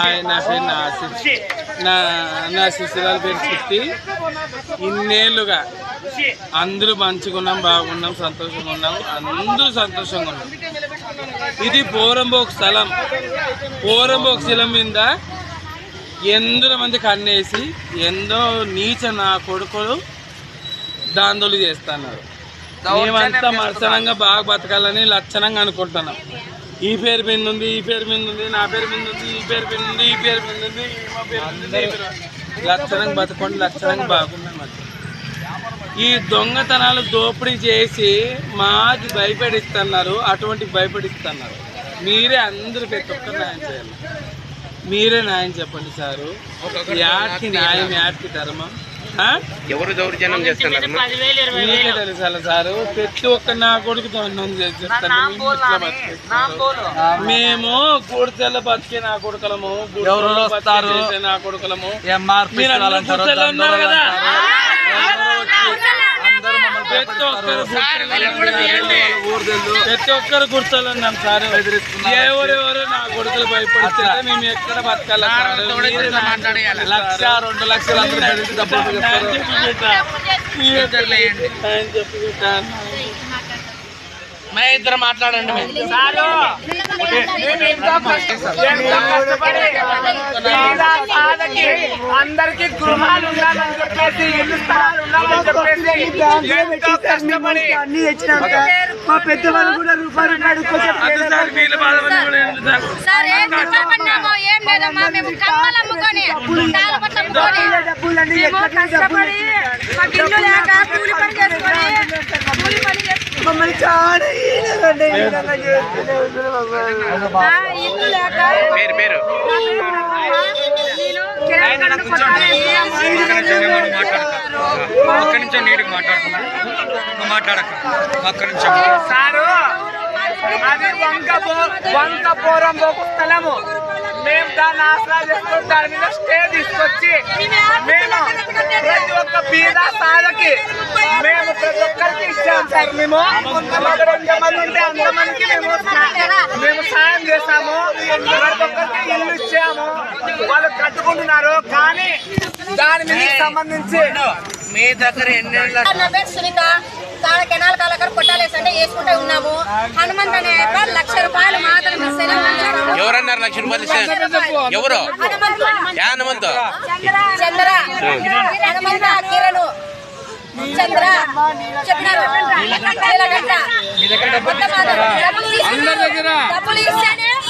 ఆయన నా పేరు నా నా నా శిశురాల పేరు చిట్టి ఇన్నేళ్ళుగా అందరూ మంచిగున్నాం బాగున్నాం సంతోషంగా ఉన్నాం అందరూ సంతోషంగా ఉన్నాం ఇది పోరంబోక్ స్థలం. పోరంబోక్ స్థలం మీద ఎందరో మంది కన్నేసి ఎందో నీచ నా కొడుకులు దాందోళి చేస్తున్నారు. మేమంతా మర్సనంగా బాగా బతకాలని లక్షణంగా అనుకుంటున్నాం. ఈ పేరు మీద ఉంది ఈ పేరు మీద ఉంది నా పేరు మీద ఉంది ఈ పేరు మీద ఉంది ఈ పేరు మీద ఉంది మా పేరు మీద మీద. లక్షణంగా బతకండి లక్షణంగా బాగున్నాం ఈ దొంగతనాలు దోపిడీ చేసి మాకి భయపడిస్తున్నారు అటువంటి భయపడిస్తున్నారు. మీరే అందరూ ప్రతి ఒక్కరు న్యాయం చేయాలి. మీరే న్యాయం చెప్పండి సారు. యాటికి న్యాయం యాటికి ధర్మం? ఎవరు దౌర్జన్యం చేస్తున్నారు సారు. ప్రతి ఒక్క నా కొడుకు మేము గుడిసెల బతికే నా కొడుకులము ఎవరు నా కొడుకులము. ఎంఆర్పి మీరు అందరూ కదా. ప్రతి ఒక్కరు ఊర్దెళ్ళు ప్రతి ఒక్కరు గుర్తులు ఉన్నాం సార్. ఎవరెవరు నా కొడుకులు భయపడితే మేము ఎక్కడ బతకాలి లక్ష రెండు లక్షలు అందరూ. మే ఇద్దరు మాట్లాడండి అందరికి గృహాలు ఉండాలని చెప్పేసి ఇల్లు స్థలాలు ఉండాలని చెప్పేసి ఎంతో కష్టపడి అన్ని తెచ్చినాక మా పెద్దవాళ్ళు కూడా రూపాయలు మమ్మల్ని చాలా ఇల్లు లేక ఒక్క నిమిషం నీటికి మాట్లాడుతున్నా మాట్లాడక ఒక్క నిమిషం సారు అది వంక వంక పూర్వం పోకు స్థలము మేము దాన్ని ఆసరా చేసుకుని దాని మీద స్టే తీసుకొచ్చి మేము ప్రతి ఒక్క బీద సాధకి మేము ప్రతి ఒక్కరికి ఇచ్చాం సార్ మేము రెండు మంది ఉంటే అంతమందికి మేము మేము సాయం చేశాము. ప్రతి ఒక్కరికి ఇల్లు ఇచ్చాము. వాళ్ళు కట్టుకుంటున్నారు కానీ దాని మీద సంబంధించి మీ దగ్గర ఎన్ని నా పేరు సునీత. తాడ కెనాల్ కాలకర కొట్టాలేసి అంటే వేసుకుంటూ ఉన్నాము. హనుమంత్ అనే లక్ష రూపాయలు ఇస్తాము. ఎవరన్నారు లక్ష రూపాయలు ఇస్తే? ఎవరు? హనుమంతు. చంద్ర. హనుమంత కిరణ్ చంద్ర. చెప్పినారు. డబ్బులు తీసుకున్నారు. డబ్బులు ఇస్తేనే